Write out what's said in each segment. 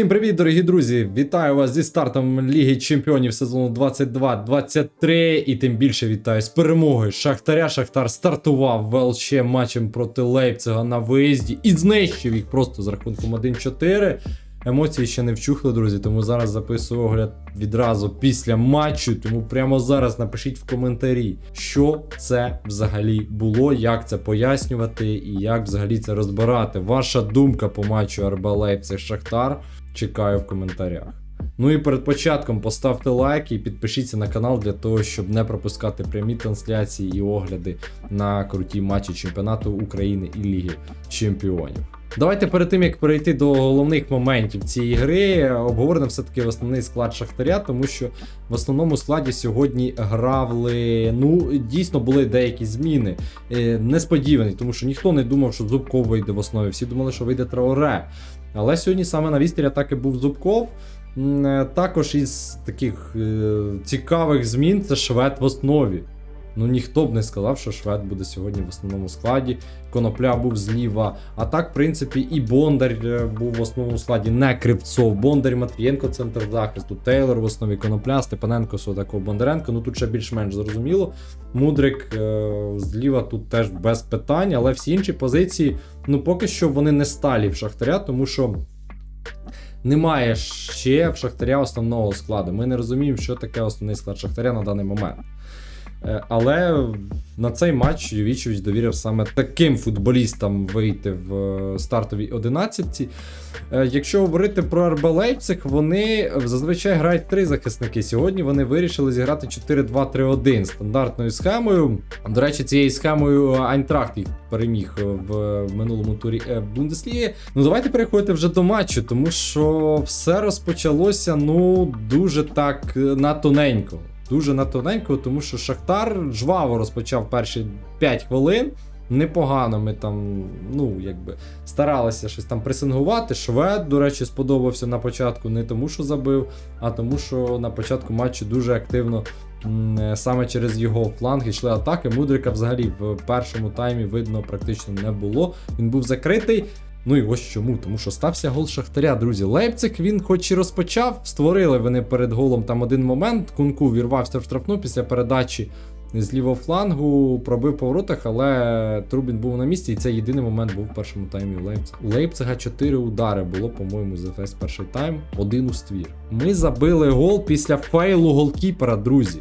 Всім привіт, дорогі друзі! Вітаю вас зі стартом Ліги Чемпіонів сезону 22-23 і тим більше вітаю з перемогою Шахтаря. Шахтар стартував ВЛЧ матчем проти Лейпцига на виїзді і знищив їх просто з рахунком 1-4. Емоції ще не вчухли, друзі, тому зараз записую огляд відразу після матчу. Тому прямо зараз напишіть в коментарі, що це взагалі було, як це пояснювати і як взагалі це розбирати. Ваша думка по матчу Арба Лейпциг Шахтар. Чекаю в коментарях. Ну і перед початком поставте лайк і підпишіться на канал для того, щоб не пропускати прямі трансляції і огляди на круті матчі чемпіонату України і Ліги Чемпіонів. Давайте перед тим як перейти до головних моментів цієї гри, обговоримо все-таки основний склад Шахтаря, тому що в основному складі сьогодні грали. Ну, дійсно були деякі зміни. е, Несподівані, тому що ніхто не думав, що Зубков вийде в основі. Всі думали, що вийде Траоре. Але сьогодні саме на вістрі атаки був Зубков. Е, Також із таких е, цікавих змін це швед в основі. Ну ніхто б не сказав, що швед буде сьогодні в основному складі. Конопля був зліва. А так, в принципі, і Бондар е, був в основному складі, не Кривцов. Бондар Матвієнко, центр захисту, Тейлор в основі Конопля, Степаненко, Судаков, Бондаренко. Ну тут ще більш-менш зрозуміло. Мудрик е, зліва тут теж без питань, але всі інші позиції, ну поки що вони не сталі в Шахтаря, тому що. Немає ще в Шахтаря основного складу. Ми не розуміємо, що таке основний склад Шахтаря на даний момент. Е, Але на цей матч Ювічевич довірив саме таким футболістам вийти в е, стартовій 11. Якщо говорити про РБ Лейпциг, вони зазвичай грають три захисники. Сьогодні вони вирішили зіграти 4-2-3-1 стандартною схемою. До речі, цією схемою Айнтрахт переміг в минулому турі е, Бундесліги. Ну давайте переходити вже до матчу, тому що все розпочалося ну дуже так е, на тоненько. Дуже на тоненько, тому що Шахтар жваво розпочав перші 5 хвилин. Непогано ми там, ну, якби старалися щось там пресингувати. Швед, до речі, сподобався на початку не тому, що забив, а тому, що на початку матчу дуже активно е, саме через його фланг йшли атаки. Мудрика взагалі в першому таймі видно практично не було. Він був закритий. Ну і ось чому, тому що стався гол Шахтаря, друзі. Лейпциг він, хоч і розпочав, створили вони перед голом там один момент. Кунку вірвався в штрафну після передачі з лівого флангу, пробив по воротах, але Трубін був на місці, і це єдиний момент був в першому таймі у Лейпцига. У Лейпцига 4 удари було, по-моєму, за весь перший тайм, один у ствір. Ми забили гол після фейлу голкіпера, друзі.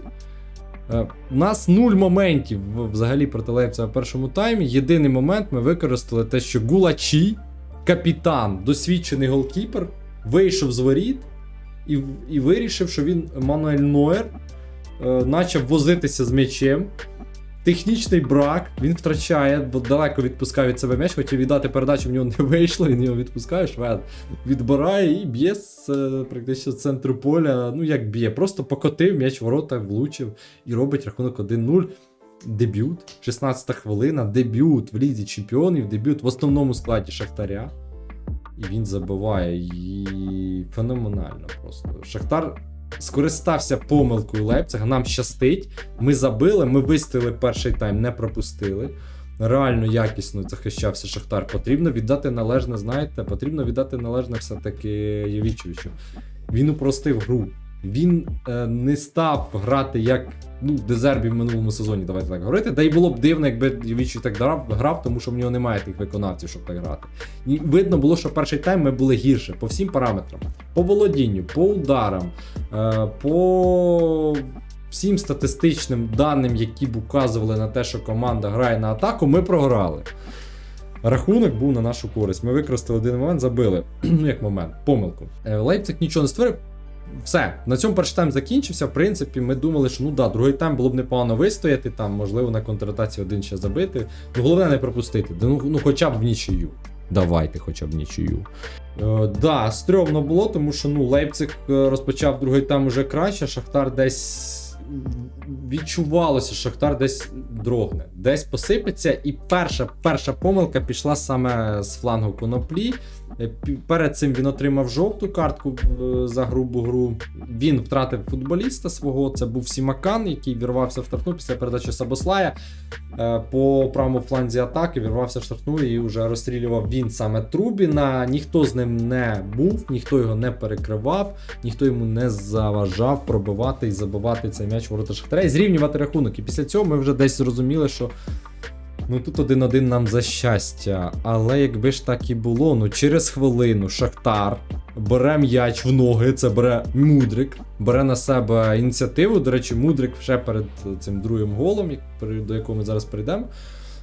Е, У нас нуль моментів взагалі проти Лейпцига в першому таймі. Єдиний момент ми використали те, що Гулачі, капітан, досвідчений голкіпер, вийшов з воріт і, і вирішив, що він Мануель Нойер е, почав возитися з м'ячем. Технічний брак, він втрачає, бо далеко відпускає від себе м'яч, хотів віддати передачу, в нього не вийшло, він його відпускає, швед відбирає і б'є з е, практично з центру поля. Ну як б'є, просто покотив м'яч ворота, влучив і робить рахунок 1-0. Дебют, 16 хвилина, дебют в Лізі Чемпіонів, дебют в основному складі Шахтаря. І він забиває і феноменально просто. Шахтар скористався помилкою Лейпцига, нам щастить. Ми забили, ми вистояли перший тайм, не пропустили. Реально якісно захищався Шахтар. Потрібно віддати належне, знаєте, потрібно віддати належне все-таки Євічевичу. Він упростив гру. Він е, не став грати як ну, Дезербі в минулому сезоні, давайте так говорити. Да й було б дивно, якби Євічевич так грав, грав, тому що в нього немає тих виконавців, щоб так грати. І видно було, що перший тайм ми були гірше по всім параметрам: по володінню, по ударам, е, по всім статистичним даним, які б указували на те, що команда грає на атаку, ми програли. Рахунок був на нашу користь. Ми використали один момент, забили. ну, як момент, помилку. Е, Лейпциг нічого не створив. Все, на цьому перший тайм закінчився. В принципі, ми думали, що ну да, другий тайм було б непогано вистояти, там, можливо, на контратації один ще забити. Ну, головне не пропустити. Ну, ну хоча б в нічию. Давайте, хоча б нічию. Е, да, стрьомно було, тому що ну, Лейпциг е, розпочав другий тайм уже краще, Шахтар десь відчувалося, що Шахтар десь дрогне, десь посипеться. І перша, перша помилка пішла саме з флангу коноплі. Е, Перед цим він отримав жовту картку е, за грубу гру. Він втратив футболіста свого. Це був Сімакан, який вірвався в штрафну після передачі Сабослая. Е, По правому фланзі атаки вірвався в штрафну і вже розстрілював він саме Трубіна. Ніхто з ним не був, ніхто його не перекривав, ніхто йому не заважав пробивати і забивати цей м'яч ворота Шахтаря і зрівнювати рахунок. І після цього ми вже десь зрозуміли, що Ну тут один-один нам за щастя. Але якби ж так і було, ну через хвилину Шахтар бере м'яч в ноги, це бере Мудрик, бере на себе ініціативу. До речі, Мудрик ще перед цим другим голом, до якого ми зараз прийдемо.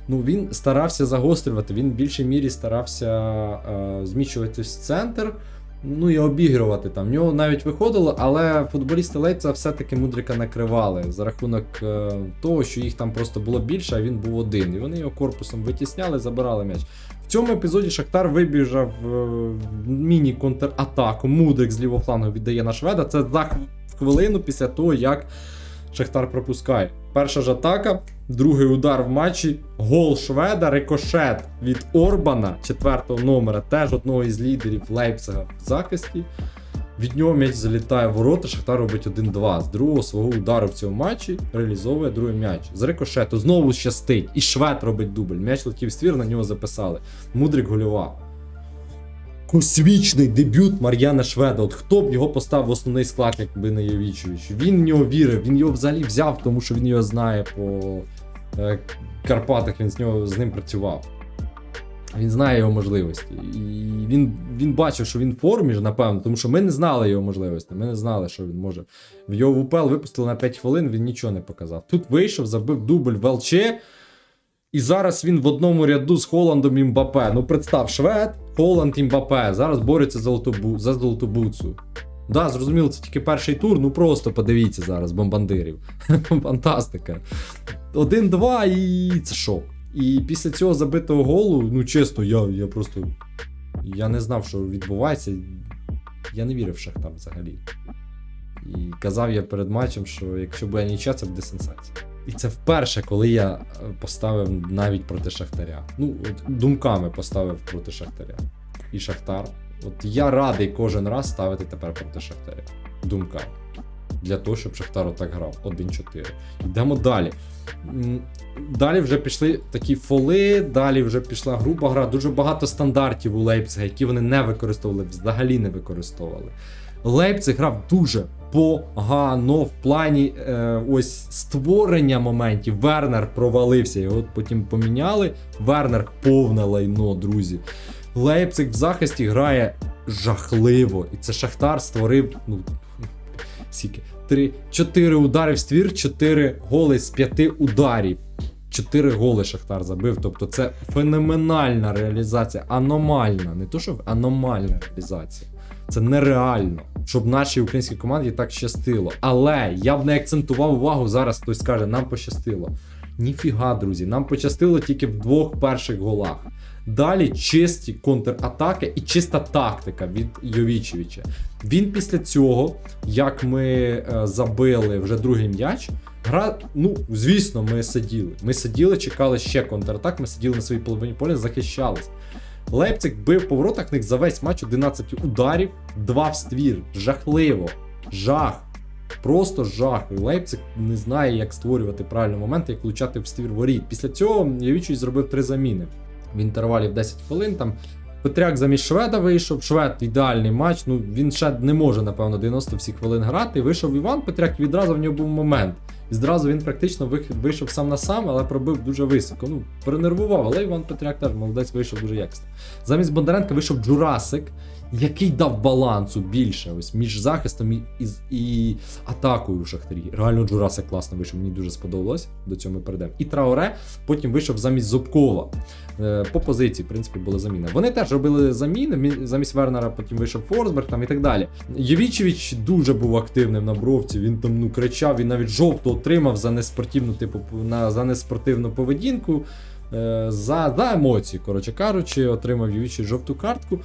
Ну, він старався загострювати, він в більшій мірі старався е, зміщуватись в центр. Ну і обігрувати там. В нього навіть виходило, але футболісти Лейпца все-таки мудрика накривали за рахунок е, того, що їх там просто було більше, а він був один. І вони його корпусом витісняли, забирали м'яч. В цьому епізоді Шахтар вибіжав е, міні-контратаку. Мудрик з лівого флангу віддає на шведа. Це за хвилину після того, як Шахтар пропускає. Перша ж атака, другий удар в матчі, гол Шведа, рикошет від Орбана, четвертого номера, теж одного із лідерів Лейпцига в захисті. Від нього м'яч залітає в ворота, Шахтар робить 1-2. З другого свого удару в цьому матчі реалізовує другий м'яч. З рикошету знову щастить. І Швед робить дубль. М'яч летів ствір, на нього записали. Мудрик гольова. Космічний дебют Мар'яна Шведа. От хто б його поставив в основний склад, якби не Євічович. Він в нього вірив, він його взагалі взяв, тому що він його знає по е, Карпатах, він з нього з ним працював. Він знає його можливості. І він, він бачив, що він в формі напевно, тому що ми не знали його можливості. Ми не знали, що він може. В його в УПЛ випустили на 5 хвилин, він нічого не показав. Тут вийшов, забив дубль в ЛЧ. І зараз він в одному ряду з Холландом і Мбапе. Ну, представ, Швед, Холланд Імбапе Зараз борються за золоту, за золоту буцу. Да, зрозуміло, це тільки перший тур. Ну просто подивіться зараз, бомбандирів. Фантастика. 1-2 і це шок. І після цього забитого голу, ну чесно, я, я просто. Я не знав, що відбувається. Я не вірив в Шахтар взагалі. І казав я перед матчем, що якщо буде нічия, це буде сенсація. І це вперше, коли я е, поставив навіть проти Шахтаря. Ну, от думками поставив проти Шахтаря. І Шахтар. От я радий кожен раз ставити тепер проти Шахтаря. Думками. Для того, щоб Шахтар отак грав 1-4. Йдемо далі. Далі вже пішли такі фоли, далі вже пішла груба гра. Дуже багато стандартів у Лейпцига, які вони не використовували, взагалі не використовували. Лейпциг грав дуже погано в плані е, ось створення моментів. Вернер провалився, його потім поміняли. Вернер повне лайно, друзі. Лейпциг в захисті грає жахливо. І це Шахтар створив. ну, Скільки? Три, чотири удари в ствір, чотири голи з п'яти ударів. Чотири голи Шахтар забив. Тобто це феноменальна реалізація, аномальна. Не то, що аномальна реалізація. Це нереально, щоб нашій українській команді так щастило. Але я б не акцентував увагу зараз. Хтось скаже, нам пощастило. Ніфіга, друзі, нам пощастило тільки в двох перших голах. Далі чисті контратаки і чиста тактика від Йовічевича. Він після цього, як ми е, забили вже другий м'яч, гра, ну звісно, ми сиділи. Ми сиділи, чекали ще контратак, ми сиділи на своїй половині поля, захищались. Лейпциг бив по воротах них за весь матч 11 ударів, 2 в ствір. Жахливо. Жах. Просто жах. І Лейпциг не знає, як створювати правильний моменти, як влучати в ствір воріт. Після цього Явічич зробив три заміни в інтервалі в 10 хвилин. Там Петряк замість Шведа вийшов. Швед ідеальний матч. Ну він ще не може, напевно, 90 всіх хвилин грати. Вийшов Іван Петряк, і відразу в нього був момент. І зразу він практично вийшов сам на сам, але пробив дуже високо. Ну, перенервував, але Іван Петряк теж молодець вийшов дуже якісно. Замість Бондаренка вийшов Джурасик, який дав балансу більше ось між захистом і, і, і атакою в Шахтарі. Реально Джурасик класно вийшов, мені дуже сподобалось. До цього ми перейдемо. І Траоре потім вийшов замість Зубкова. Е, По позиції, в принципі, була заміна. Вони теж робили заміни. Замість Вернера потім вийшов Форсберг там і так далі. Євічевич дуже був активним на бровці. Він там ну кричав, він навіть жовту отримав за неспортивну, типу, на за неспортивну поведінку. е, За, за емоції, коротше кажучи, отримав Євічевич жовту картку.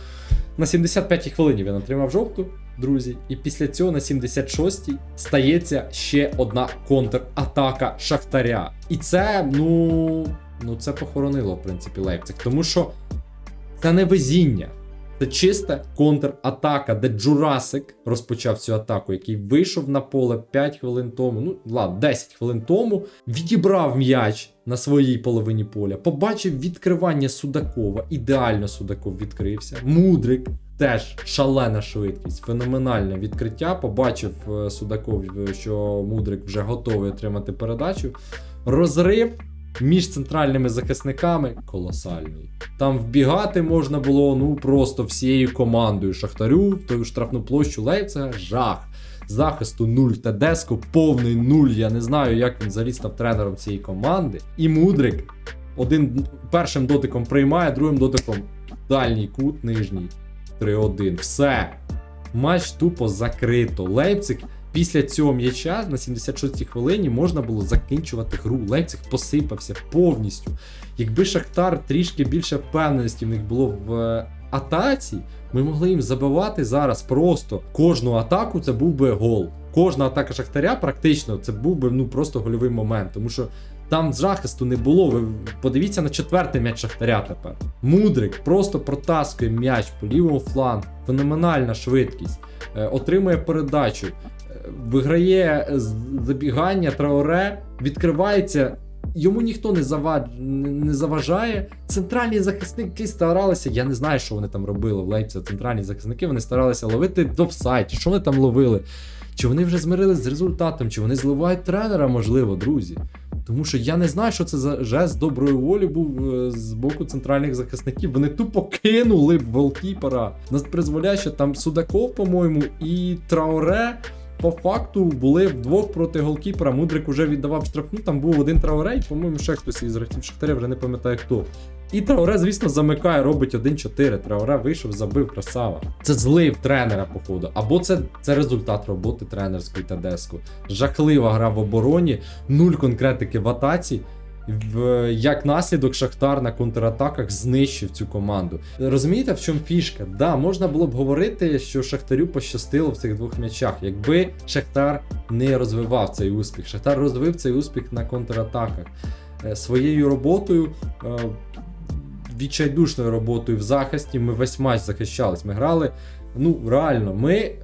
На 75-й хвилині він отримав жовту. друзі. І після цього на 76-й стається ще одна контратака Шахтаря. І це, ну, ну це похоронило, в принципі, Лейпциг. Тому що це не везіння. Це чиста контратака, де Джурасик розпочав цю атаку, який вийшов на поле 5 хвилин тому, ну ладно, 10 хвилин тому, відібрав м'яч на своїй половині поля, побачив відкривання Судакова. Ідеально Судаков відкрився. Мудрик теж шалена швидкість, феноменальне відкриття. Побачив е, Судаков, е, що Мудрик вже готовий отримати передачу. Розрив між центральними захисниками колосальний. Там вбігати можна було ну просто всією командою Шахтарю, в штрафну площу Лейпцига, жах. Захисту нуль Тедеско, повний нуль. Я не знаю, як він взагалі став тренером цієї команди. І Мудрик один першим дотиком приймає, другим дотиком дальній кут, нижній. 3-1. Все. Матч тупо закрито. Лейпциг після цього м'яча на 76-й хвилині можна було закінчувати гру. Лейпциг посипався повністю. Якби Шахтар трішки більше впевненості в них було в е, атаці, ми могли їм забивати зараз просто кожну атаку. Це був би гол. Кожна атака Шахтаря практично це був би ну просто гольовий момент, тому що там захисту не було. Ви подивіться на четвертий м'яч Шахтаря тепер. Мудрик просто протаскує м'яч по лівому флангу. Феноменальна швидкість. Е, отримує передачу, виграє забігання, траоре, відкривається. Йому ніхто не, завад... не заважає. Центральні захисники старалися. Я не знаю, що вони там робили в Лейпці. Центральні захисники вони старалися ловити дофсайд. Чи Що вони там ловили? Чи вони вже змирились з результатом, чи вони зливають тренера, можливо, друзі. Тому що я не знаю, що це за жест доброї волі був е, з боку центральних захисників. Вони тупо кинули б голкіпера. Нас призволяє, що там Судаков, по-моєму, і Траоре. По факту були вдвох проти голкіпера. Мудрик уже віддавав штрафну. Там був один траурей, по-моєму, ще хтось із гравців Шахтаря, вже не пам'ятаю хто. І Траоре, звісно, замикає, робить 1-4. Траоре вийшов, забив, красава. Це злив тренера, походу. Або це, це результат роботи тренерської та деску. Жахлива гра в обороні, нуль конкретики в атаці. Як наслідок Шахтар на контратаках знищив цю команду. Розумієте, в чому фішка? Да, можна було б говорити, що Шахтарю пощастило в цих двох м'ячах, якби Шахтар не розвивав цей успіх. Шахтар розвив цей успіх на контратаках. Е, Своєю роботою, е, відчайдушною роботою в захисті, ми весь матч захищались. Ми грали. Ну, реально, ми. е,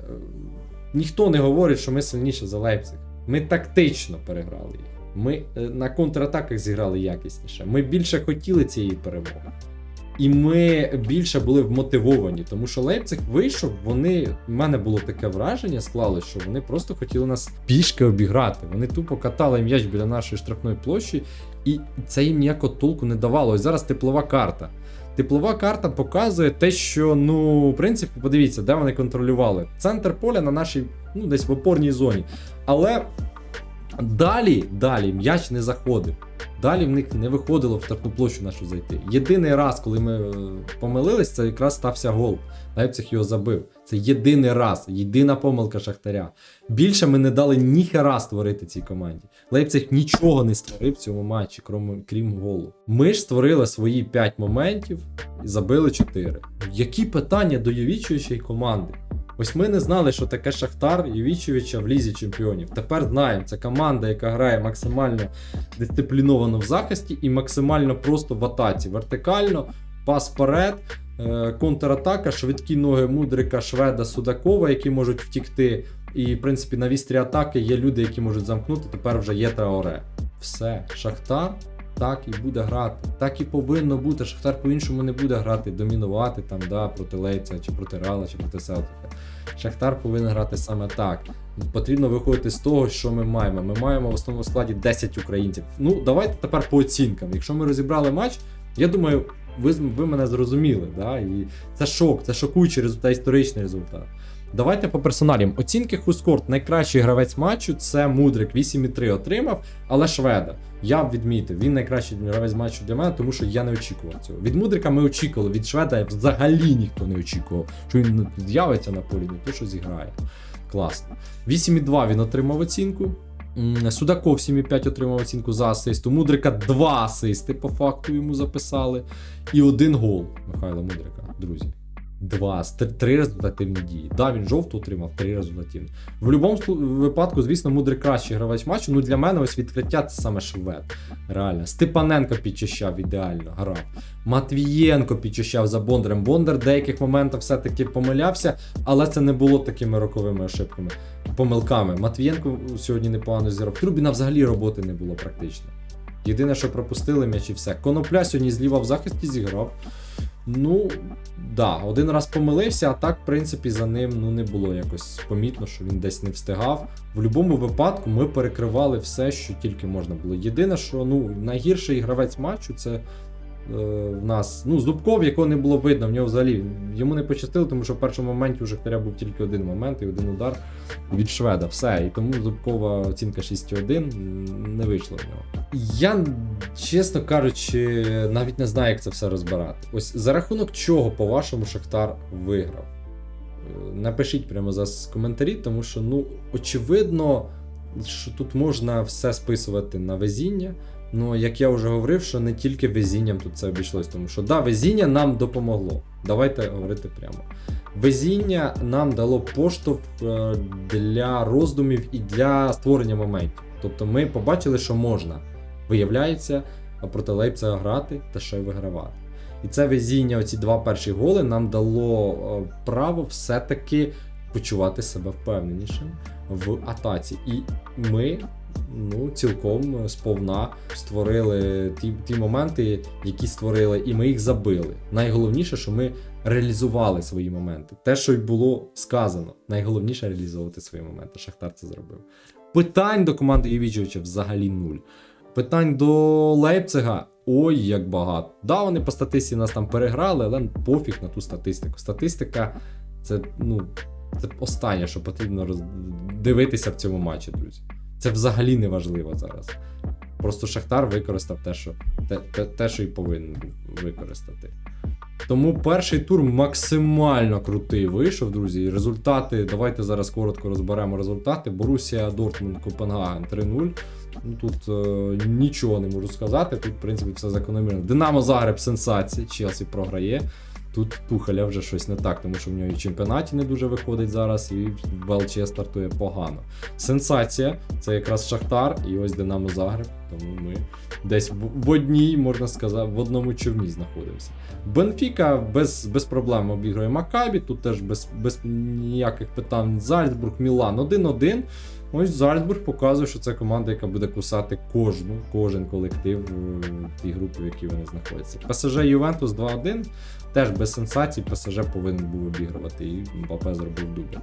Ніхто не говорить, що ми сильніші за Лейпциг. Ми тактично переграли їх. Ми е, на контратаках зіграли якісніше. Ми більше хотіли цієї перемоги. І ми більше були вмотивовані, тому що Лейпциг вийшов, вони. в мене було таке враження, склалось, що вони просто хотіли нас пішки обіграти. Вони тупо катали м'яч біля нашої штрафної площі, і це їм ніякого толку не давало. Ось зараз теплова карта. Теплова карта показує те, що, ну, в принципі, подивіться, де вони контролювали. Центр поля на нашій, ну, десь в опорній зоні. Але далі, далі м'яч не заходив. Далі в них не виходило в штрафну площу нашу зайти. Єдиний раз, коли ми е, помилились, це якраз стався гол. Лейпциг його забив. Це єдиний раз, єдина помилка Шахтаря. Більше ми не дали ніхера створити цій команді. Лейпциг нічого не створив в цьому матчі, крім, крім голу. Ми ж створили свої 5 моментів і забили 4. Які питання до Євічуючої команди? Ось ми не знали, що таке Шахтар Євічевича в лізі чемпіонів. Тепер знаємо, це команда, яка грає максимально дисципліновано в захисті і максимально просто в атаці. Вертикально, пас вперед, е, контратака, швидкі ноги Мудрика, Шведа, Судакова, які можуть втікти. І, в принципі, на вістрі атаки є люди, які можуть замкнути. Тепер вже є Траоре. Все, Шахтар так і буде грати. Так і повинно бути. Шахтар по-іншому не буде грати, домінувати там, да, проти Лейпця, чи проти Рала, чи проти Селтика. Шахтар повинен грати саме так. Потрібно виходити з того, що ми маємо. Ми маємо в основному складі 10 українців. Ну, давайте тепер по оцінкам. Якщо ми розібрали матч, я думаю, ви, ви мене зрозуміли. Да? І це шок, це шокуючий результат, історичний результат. Давайте по персоналям. Оцінки Хускорт, найкращий гравець матчу це Мудрик 8,3 отримав, але Шведа. Я б відмітив, він найкращий гравець матчу для мене, тому що я не очікував цього. Від Мудрика ми очікували, від Шведа взагалі ніхто не очікував, що він з'явиться на полі, не то що зіграє. Класно. 8,2 він отримав оцінку. Судаков 7,5 отримав оцінку за асист. У Мудрика 2 асисти по факту йому записали. І один гол Михайла Мудрика, друзі. Два, три, результативні дії. Да, він жовту отримав, три результативні. В будь-якому випадку, звісно, мудрий кращий гравець матчу. Ну для мене ось відкриття це саме швед. Реально. Степаненко підчищав ідеально, грав. Матвієнко підчищав за Бондарем. Бондар в деяких моментах все-таки помилявся, але це не було такими роковими ошибками, помилками. Матвієнко сьогодні непогано зіграв. Трубіна взагалі роботи не було практично. Єдине, що пропустили м'яч і все. Конопля сьогодні зліва в захисті зіграв. Ну, да, один раз помилився, а так, в принципі, за ним ну, не було якось помітно, що він десь не встигав. В будь-якому випадку ми перекривали все, що тільки можна було. Єдине, що ну, найгірший гравець матчу це в нас ну, Зубков, якого не було видно, в нього взагалі йому не пощастило, тому що в першому моменті у Жахтаря був тільки один момент і один удар від Шведа. Все. І тому Зубкова оцінка 6,1 не вийшло в нього. Я, чесно кажучи, навіть не знаю, як це все розбирати. Ось за рахунок чого, по-вашому, Шахтар виграв? Е, Напишіть прямо зараз коментарі, тому що, ну, очевидно, що тут можна все списувати на везіння. Ну, як я вже говорив, що не тільки везінням тут це обійшлось, тому що да, везіння нам допомогло. Давайте говорити прямо. Везіння нам дало поштовх е, для роздумів і для створення моментів. Тобто ми побачили, що можна, виявляється, проти Лейпцига грати та ще й вигравати. І це везіння, оці два перші голи нам дало е, право все-таки почувати себе впевненішим в атаці. І ми ну, цілком сповна створили ті, ті моменти, які створили, і ми їх забили. Найголовніше, що ми реалізували свої моменти. Те, що й було сказано, найголовніше реалізовувати свої моменти. Шахтар це зробив. Питань до команди Євічовича взагалі нуль. Питань до Лейпцига. Ой, як багато. Да, вони по статистиці нас там переграли, але пофіг на ту статистику. Статистика це, ну, це останнє, що потрібно роз... дивитися в цьому матчі, друзі. Це взагалі не важливо зараз. Просто Шахтар використав те, що, те, те, те, що й повинен використати. Тому перший тур максимально крутий вийшов, друзі. І результати. Давайте зараз коротко розберемо результати. Борусія Дортмунд Копенгаген 3-0. Ну, Тут е, нічого не можу сказати. Тут, в принципі, все закономірно. Динамо Загреб сенсація. Челсі програє. Тут Тухеля вже щось не так, тому що в нього і чемпіонаті не дуже виходить зараз, і в стартує погано. Сенсація це якраз Шахтар, і ось Динамо Загреб. Тому ми десь в, одній, можна сказати, в одному човні знаходимося. Бенфіка без, без проблем обігрує Макабі, тут теж без, без ніяких питань. Зальцбург, Мілан 1-1. Ось Зальцбург показує, що це команда, яка буде кусати кожну, кожен колектив е, тій групі, в якій вони знаходяться. ПСЖ Ювентус 2-1. Теж без сенсацій ПСЖ повинен був обігрувати, і Мбапе зробив дубль.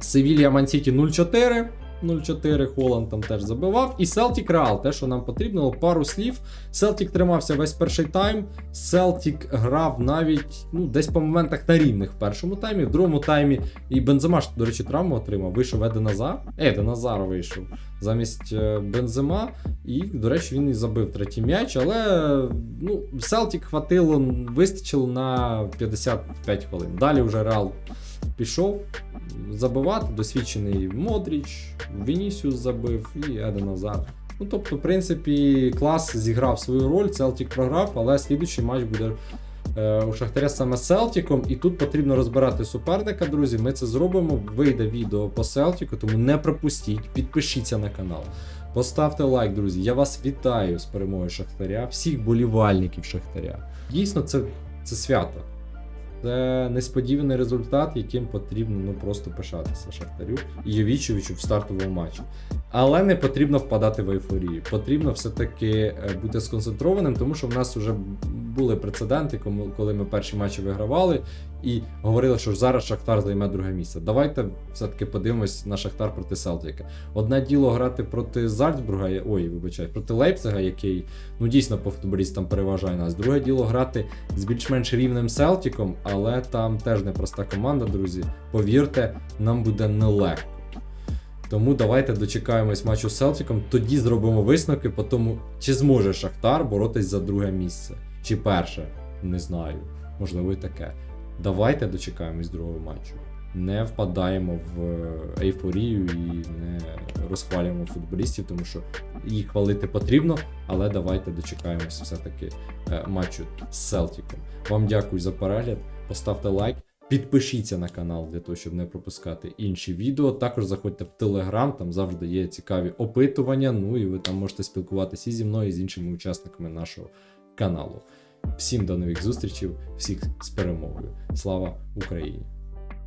Севілья Мансіті 0-4. 0-4 Холланд там теж забивав. І Селтік Реал, те, що нам потрібно, пару слів. Селтік тримався весь перший тайм. Селтік грав навіть ну, десь по моментах на рівних в першому таймі, в другому таймі. І Бензема ж, до речі, травму отримав. Вийшов Еден Назар. Еден Назар вийшов замість е, Бензема. І, до речі, він і забив третій м'яч. Але ну, Селтік хватило, вистачило на 55 хвилин. Далі вже Реал пішов забивати. Досвідчений Модріч, Вінісіус забив і Еден Назар. Ну, тобто, в принципі, клас зіграв свою роль, Селтік програв, але слідуючий матч буде е, у Шахтаря саме з Селтіком. І тут потрібно розбирати суперника, друзі. Ми це зробимо. Вийде відео по Селтіку, тому не пропустіть, підпишіться на канал. Поставте лайк, друзі. Я вас вітаю з перемогою Шахтаря, всіх болівальників Шахтаря. Дійсно, це, це свято. Це несподіваний результат, яким потрібно ну просто пишатися Шахтарю і Йовічовичу в стартовому матчі. Але не потрібно впадати в ейфорію. Потрібно все-таки е, бути сконцентрованим, тому що в нас вже були прецеденти, коли ми перші матчі вигравали і говорили, що зараз Шахтар займе друге місце. Давайте все-таки подивимось на Шахтар проти Селтика. Одне діло грати проти Зальцбурга, ой, вибачай, проти Лейпцига, який ну дійсно по футболістам переважає нас. Друге діло грати з більш-менш рівним Селтіком, але там теж непроста команда, друзі. Повірте, нам буде нелегко. Тому давайте дочекаємось матчу з Селтиком, тоді зробимо висновки по тому, чи зможе Шахтар боротись за друге місце, чи перше, не знаю, можливо і таке. Давайте дочекаємось другого матчу. Не впадаємо в е, ейфорію і не розхвалюємо футболістів, тому що їх хвалити потрібно, але давайте дочекаємось все-таки е, матчу з Селтіком. Вам дякую за перегляд. Поставте лайк, підпишіться на канал для того, щоб не пропускати інші відео. Також заходьте в Телеграм, там завжди є цікаві опитування. Ну і ви там можете спілкуватися і зі мною і з іншими учасниками нашого каналу. Всім до нових зустрічей, всіх з перемогою. Слава Україні!